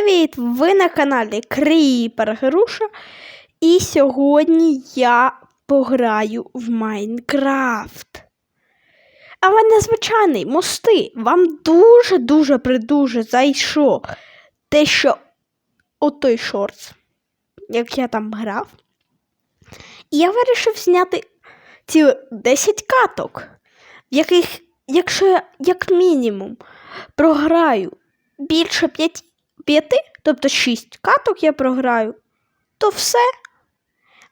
привіт! Ви на каналі Кріпер Груша. І сьогодні я пограю в Майнкрафт. Але незвичайний мости. Вам дуже-дуже придуже зайшов те, що отой шорт, як я там грав. І я вирішив зняти ці 10 каток, в яких, якщо я як мінімум програю більше 5, 5 тобто 6 каток я програю, то все.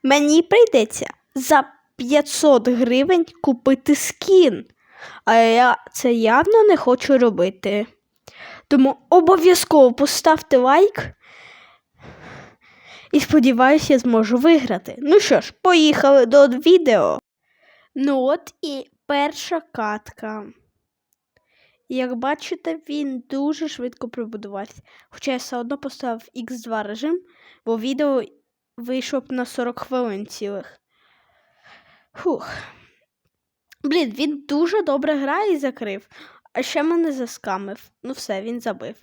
Мені прийдеться за 500 гривень купити скін. А я це явно не хочу робити. Тому обов'язково поставте лайк. І сподіваюся, я зможу виграти. Ну що ж, поїхали до відео. Ну от і перша катка. Як бачите, він дуже швидко пробудувався. Хоча я все одно поставив X2 режим, бо відео вийшло б на 40 хвилин цілих. Фух. Блін, він дуже добре грає і закрив, а ще мене заскамив. Ну все, він забив.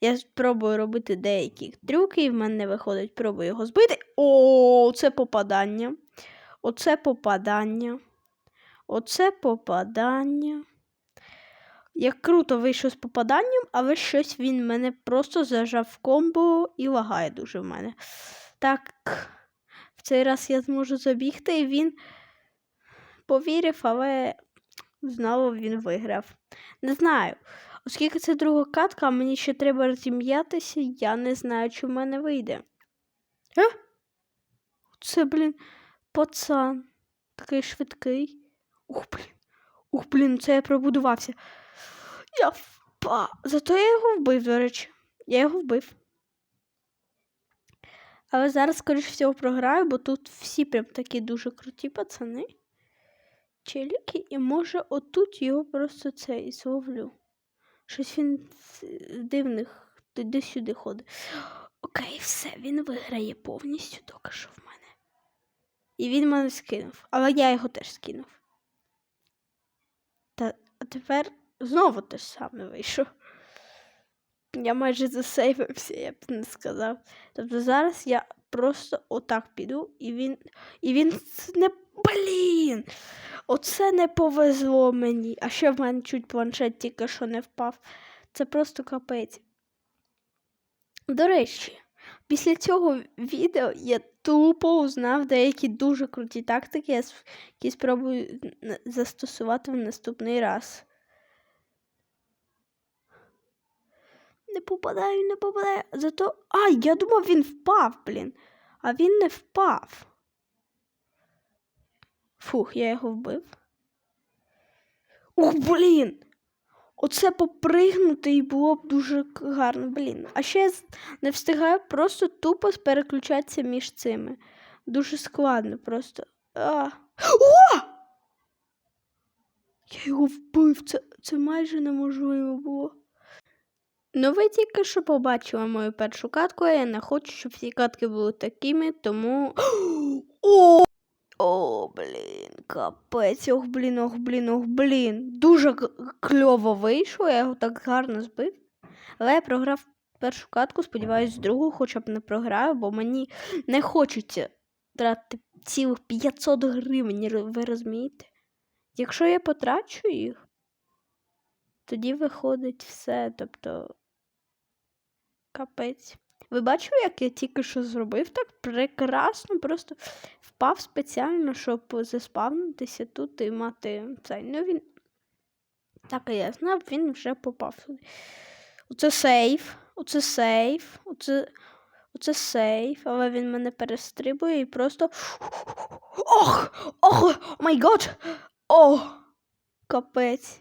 Я спробую робити деякі трюки, і в мене не виходить, пробую його збити. О, це попадання. Оце попадання. Оце попадання. Як круто вийшов з попаданням, але щось він мене просто зажав в комбо і лагає дуже в мене. Так, в цей раз я зможу забігти, і він повірив, але знову він виграв. Не знаю. Оскільки це друга катка, а мені ще треба розім'ятися, я не знаю, чи в мене вийде. А? Це, блін, пацан. Такий швидкий. Ух, блін. Ух, блін, це я пробудувався. Я впав. Зато я його вбив, до речі. Я його вбив. Але зараз, скоріш всього, програю, бо тут всі прям такі дуже круті пацани. Челіки, і може отут його просто це і зловлю. Щось він дивних туди-сюди ходить. Окей, все, він виграє повністю доки що в мене. І він мене скинув. Але я його теж скинув. Та а тепер знову те ж саме вийшов. Я майже засейвився, я б не сказав. Тобто зараз я просто отак піду, і він. І він не. Блін! Оце не повезло мені. А ще в мене чуть планшет тільки що не впав. Це просто капець. До речі, після цього відео я тупо узнав деякі дуже круті тактики, які спробую застосувати в наступний раз. Не попадаю, не попадаю. Зато. Ай, я думав, він впав, блін. А він не впав. Фух, я його вбив. Ух, блін! Оце попригнути і було б дуже гарно, блін. А ще я не встигаю просто тупо переключатися між цими. Дуже складно просто. А. О! Я його вбив, це, це майже неможливо було. Ну, ви тільки що побачили мою першу катку, а я не хочу, щоб всі катки були такими, тому. О! О, блін, капець, ох, блін, ох, блін, ох, блін. Дуже кльово вийшло, я його так гарно збив. Але я програв першу катку, сподіваюсь, другу хоча б не програю, бо мені не хочеться тратити цілих 500 гривень, ви розумієте? Якщо я потрачу їх, тоді виходить все, тобто капець. Ви бачили, як я тільки що зробив так прекрасно, просто впав спеціально, щоб заспавнитися тут і мати цей. Ну він. Так, і я знав, він вже попав сюди. Оце сейф, оце сейф, оце оце сейф, але він мене перестрибує і просто. Ох! Ох! Май гот! О! Капець.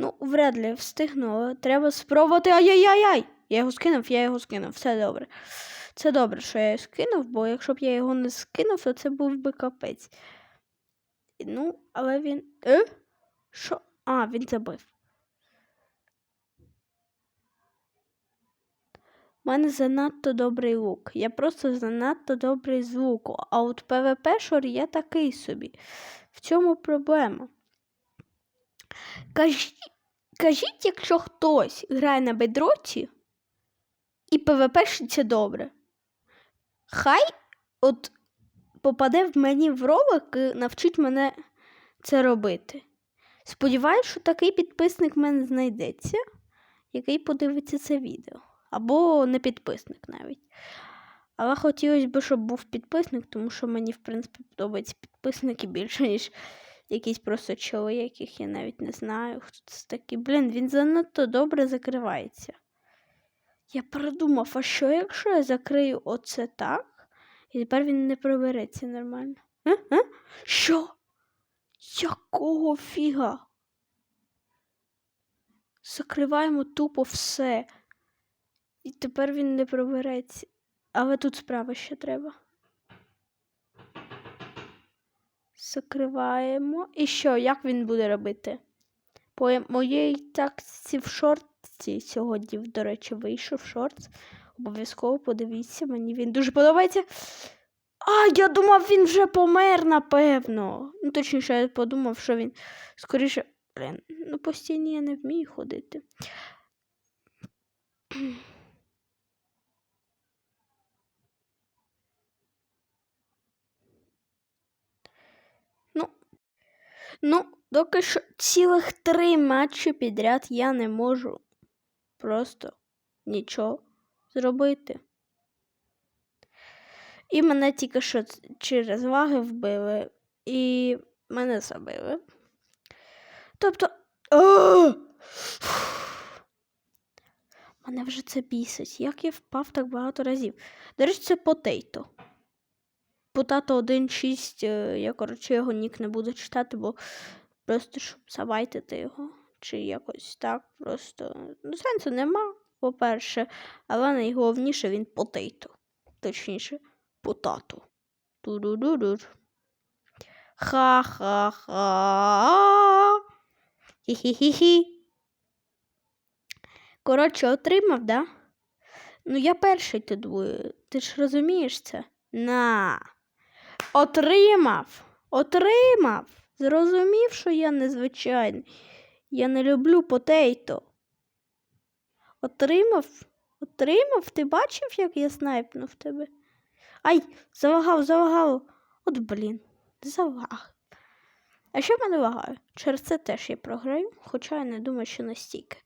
Ну, вряд ли встигнула. Треба спробувати. Ай-яй-яй-яй! Я його скинув, я його скинув. Все добре. Це добре, що я його скинув, бо якщо б я його не скинув, то це був би капець. Ну, але він. Е? Що? А, він забив. У мене занадто добрий лук. Я просто занадто добрий з луку. А от ПВП-шор я такий собі. В цьому проблема. Кажіть, кажіть, якщо хтось грає на бедроці і ПВПшиться добре. Хай от попаде в мені в ролик і навчить мене це робити. Сподіваюсь, що такий підписник в мене знайдеться, який подивиться це відео. Або не підписник навіть. Але хотілося б, щоб був підписник, тому що мені, в принципі, подобаються підписники більше, ніж якісь просто чоли, яких я навіть не знаю. Хто це такий. Блін, він занадто добре закривається. Я передумав, а що, якщо я закрию оце так, і тепер він не пробереться нормально? А? А? Що? Якого фіга? Закриваємо тупо все. І тепер він не пробереться. Але тут справа ще треба. Закриваємо. І що, як він буде робити? По моїй таксі в шортці сьогодні, до речі, вийшов шортс. Обов'язково подивіться, мені він дуже подобається. А, я думав, він вже помер, напевно. Ну, точніше, я подумав, що він скоріше. Блін, ну постійно я не вмію ходити. Ну, доки що цілих три матчі підряд я не можу просто нічого зробити. І мене тільки що через ваги вбили, і мене забили. Тобто. Мене вже це бісить. Як я впав так багато разів. До речі, це потейто. Потато 1.6, е, я, коротше, його нік не буду читати, бо просто щоб забайтити його. Чи якось так. Просто. Ну, сенсу нема, по-перше, але найголовніше він потейто. Точніше, потато. Ту-ду-ду-дур. Ха-ха-ха. Хі-хі-хі-хі. Коротше, отримав, да? Ну, я перший тут. Ти ж розумієш це? На. Отримав. Отримав. Зрозумів, що я незвичайний. Я не люблю потейто. Отримав? Отримав? Ти бачив, як я снайпнув тебе? Ай, завагав, завагав. От блін, заваг. А що мене лагає? Через це теж я програю, хоча я не думаю, що настільки.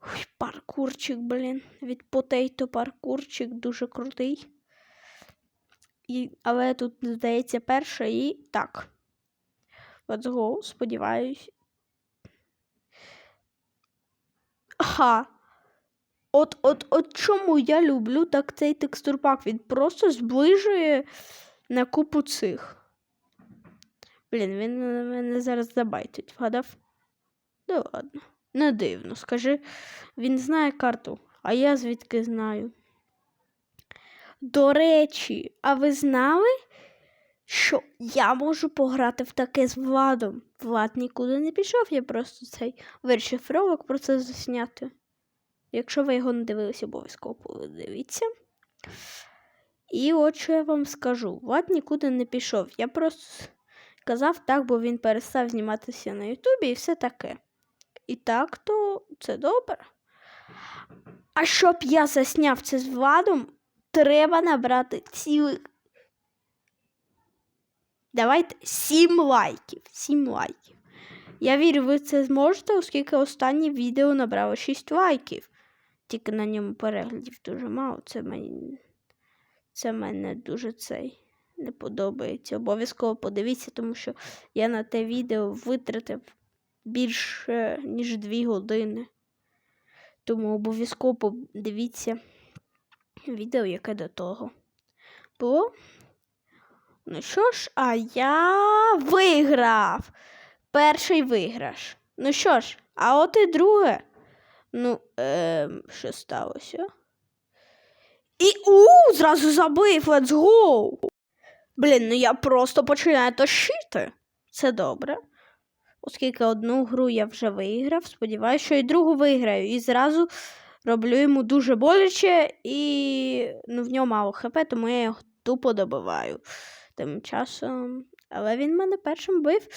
Ой, паркурчик, блін. Від потейто паркурчик дуже крутий. І, але тут, здається, перша і так. Let's go, сподіваюсь. Ага. От, от, от чому я люблю так цей текстурпак. Він просто зближує на купу цих. Блін, він мене зараз забайтить, вгадав? Да ладно. Не дивно. Скажи, він знає карту, а я звідки знаю. До речі, а ви знали, що я можу пограти в таке з Владом? Влад нікуди не пішов, я просто цей вирішив ролик про це засняти. Якщо ви його не дивилися, обов'язково подивіться. І от що я вам скажу: Влад нікуди не пішов. Я просто казав так, бо він перестав зніматися на Ютубі і все таке. І так, то це добре. А щоб я засняв це з Владом, треба набрати цілих. Давайте сім лайків. Сім лайків. Я вірю, ви це зможете, оскільки останнє відео набрало 6 лайків. Тільки на ньому переглядів дуже мало. Це мені це мене дуже цей не подобається. Обов'язково подивіться, тому що я на те відео витратив більше, ніж 2 години. Тому обов'язково подивіться відео, яке до того було. Ну що ж, а я виграв. Перший виграш. Ну що ж, а от і друге. Ну, ем, що сталося? І у, зразу забив, let's go! Блін, ну я просто починаю тащити. Це добре. Оскільки одну гру я вже виграв, сподіваюся, що і другу виграю. І зразу роблю йому дуже боляче, і ну, в нього мало хп, тому я його тупо добиваю тим часом. Але він мене першим бив.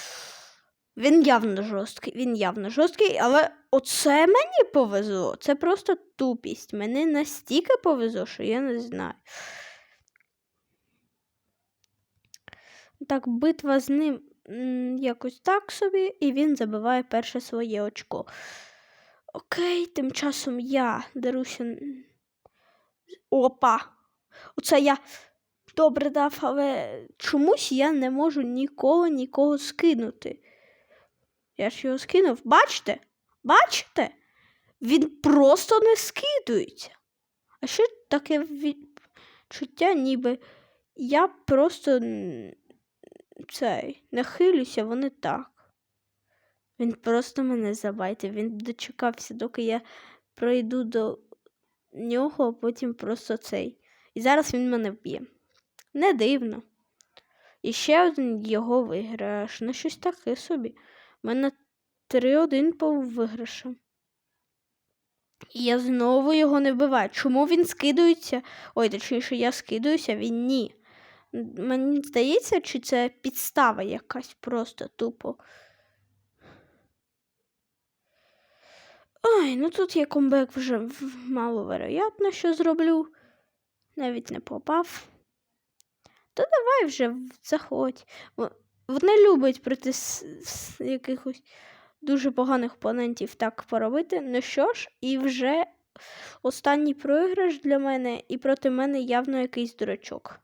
Він явно жорсткий, він явно жорсткий, але оце мені повезло. Це просто тупість. Мені настільки повезло, що я не знаю. Так, битва з ним якось так собі, і він забиває перше своє очко. Окей, тим часом я деруся. Опа! Оце я добре дав, але чомусь я не можу ніколи нікого скинути. Я ж його скинув. Бачите? Бачите? Він просто не скидується. А ще таке відчуття, ніби я просто цей нахилюся, вони так. Він просто мене забайтив. Він дочекався, доки я пройду до нього, а потім просто цей. І зараз він мене вб'є. Не дивно. І ще один його виграш. Ну, щось таке собі. У мене 3-1 по виграшам. І я знову його не вбиваю. Чому він скидується? Ой, точніше, я скидуюся, він ні. Мені здається, чи це підстава якась просто тупо. Ой, ну тут я комбек вже маловероятно, що зроблю. Навіть не попав. То давай вже заходь. Во- Вони люблять проти якихось дуже поганих опонентів так поробити. Ну що ж, і вже останній програш для мене, і проти мене явно якийсь дурачок.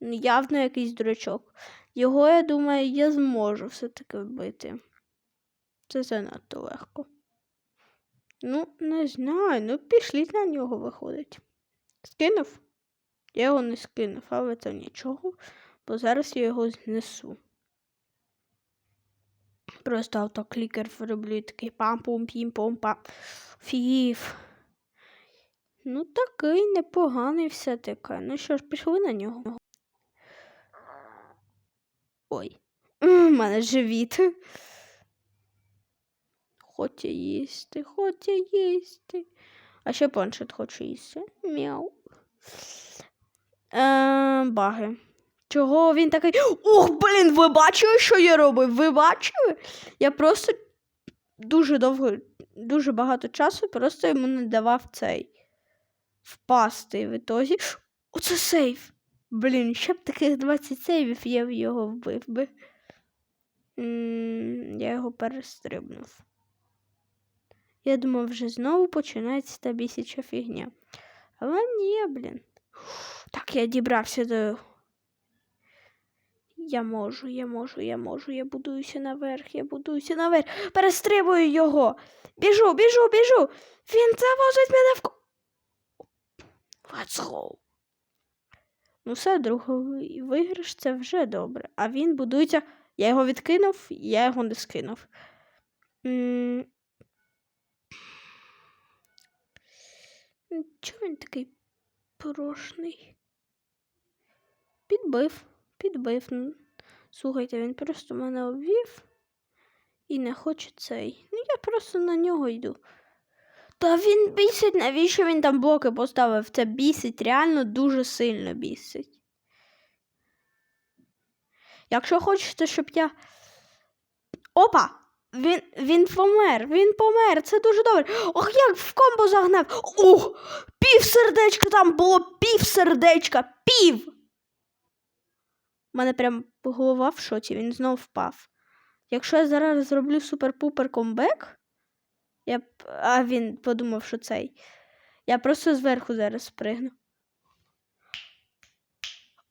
Ну, Явно якийсь дурачок. Його, я думаю, я зможу все-таки вбити. Це занадто легко. Ну, не знаю, ну пішліть на нього виходить. Скинув? Я його не скинув, але це нічого, бо зараз я його знесу. Просто автоклікер роблю такий пам пум пім пом пам Фіф. Ну, такий непоганий все-таки. Ну що ж, пішли на нього. Ой, у мене живіт. Хоче їсти, хоче їсти. А ще планшет хоче їсти. Мяу. Е, баги. Чого він такий. Ох, блін, ви бачили, що я робив? Ви бачили? Я просто дуже довго, дуже багато часу просто йому не давав цей впасти. В ітозі. Оце сейф. Блін, ще б таких 20 сейвів я б його вбив би. М, Я його перестрибнув. Я думав, вже знову починається та бісяча фігня. Але ні, блін. Так, я дібрався до. Я можу, я можу, я можу, я будуюся наверх, я будуюся наверх. Перестрибую його. Біжу, біжу, біжу. Він завозить мене в. Let's go. Ну, все, другий виграш це вже добре. А він будується. Я його відкинув, я його не скинув. М, Чого він такий порошний? Підбив, підбив. Ну, Слухайте, він просто мене обвів і не хоче цей. Ну, я просто на нього йду. Та він бісить, навіщо він там блоки поставив? Це бісить, реально дуже сильно бісить. Якщо хочете, щоб я. Опа! Він, він помер, він помер, це дуже добре. Ох, як в комбо загнав. Ух! Пів сердечка там було пів сердечка. Пів. У мене прям голова в шоці, він знов впав. Якщо я зараз зроблю супер-пупер комбек, я. А він подумав, що цей. Я просто зверху зараз спригну.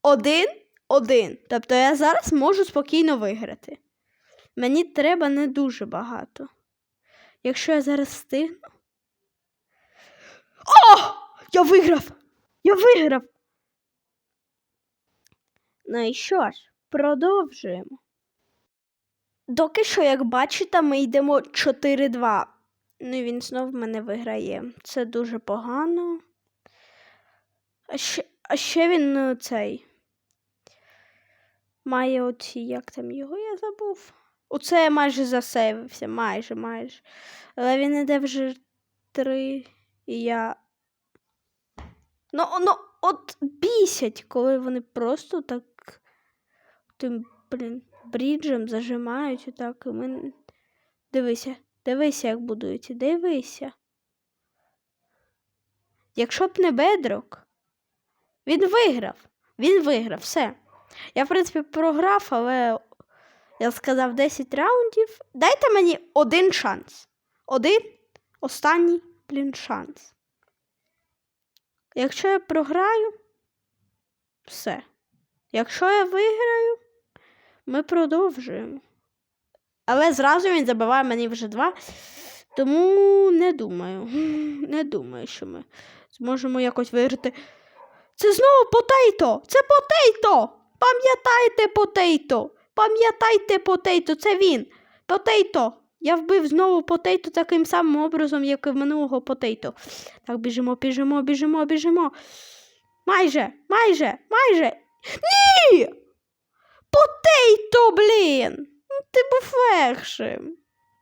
Один, один. Тобто я зараз можу спокійно виграти. Мені треба не дуже багато. Якщо я зараз встигну. О! Я виграв! Я виграв! Ну і що ж, продовжуємо. Доки що, як бачите, ми йдемо 4-2. Ну і він знов мене виграє. Це дуже погано. А ще, а ще він ну, цей. Має оці, як там його, я забув. Оце я майже засейвився, майже, майже. Але він іде вже три, і я. Ну, ну, от бісять, коли вони просто так. Тим, блін. бріджем зажимають отак. І ми... Дивися, дивися, як будують. Дивися. Якщо б не бедрок, він виграв. Він виграв, все. Я, в принципі, програв, але я сказав 10 раундів. Дайте мені один шанс. Один останній, блін, шанс. Якщо я програю, все. Якщо я виграю, ми продовжуємо. Але зразу він забиває мені вже два. Тому не думаю. Не думаю, що ми зможемо якось виграти. Це знову потейто! Це потейто! Пам'ятайте потейто! Пам'ятайте потейто, це він. Потейто! Я вбив знову потейто таким самим образом, як і в минулого потейто. Так, біжимо, біжимо, біжимо, біжимо. Майже, майже, майже. Ні! Потейто, блін! Ну, Ти був першим.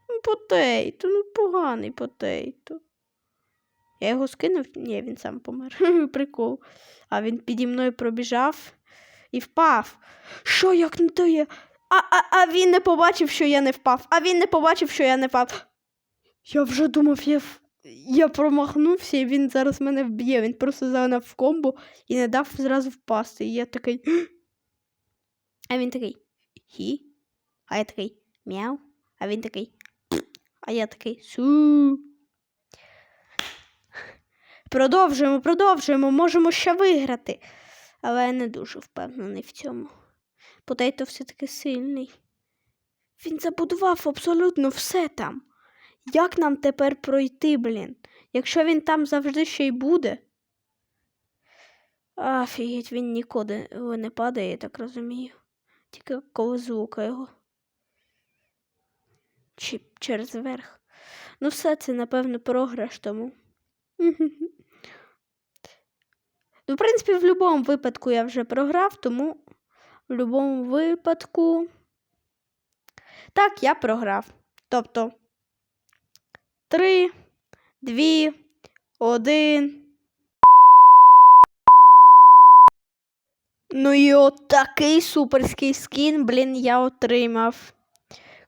Ну, Потейто, ну поганий потейто. Я його скинув? Ні, він сам помер. Прикол. А він піді мною пробіжав і впав. Що як не то є? А, а, а він не побачив, що я не впав. А він не побачив, що я не впав. Я вже думав, я, я промахнувся, і він зараз мене вб'є. Він просто загнав в комбо і не дав зразу впасти. І я такий. А він такий. Хі. А я такий мяу. А він такий. А я такий су. Продовжуємо, продовжуємо, можемо ще виграти. Але я не дуже впевнений в цьому. Потейто все-таки сильний. Він забудував абсолютно все там. Як нам тепер пройти, блін? Якщо він там завжди ще й буде. Офігеть, він нікуди не падає, я так розумію. Тільки коли звука його. Чи через верх. Ну, все це, напевно, програш тому. Ну, в принципі, в будь-якому випадку я вже програв, тому в будь-якому випадку. Так, я програв. Тобто. Три, дві, один. Ну і от такий суперський скін, блін, я отримав.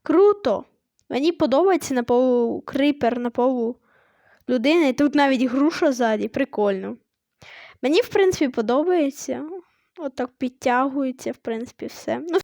Круто. Мені подобається на полу крипер, на полу людини. Тут навіть груша ззаді, прикольно. Мені, в принципі, подобається. От так підтягується, в принципі, все. Ну,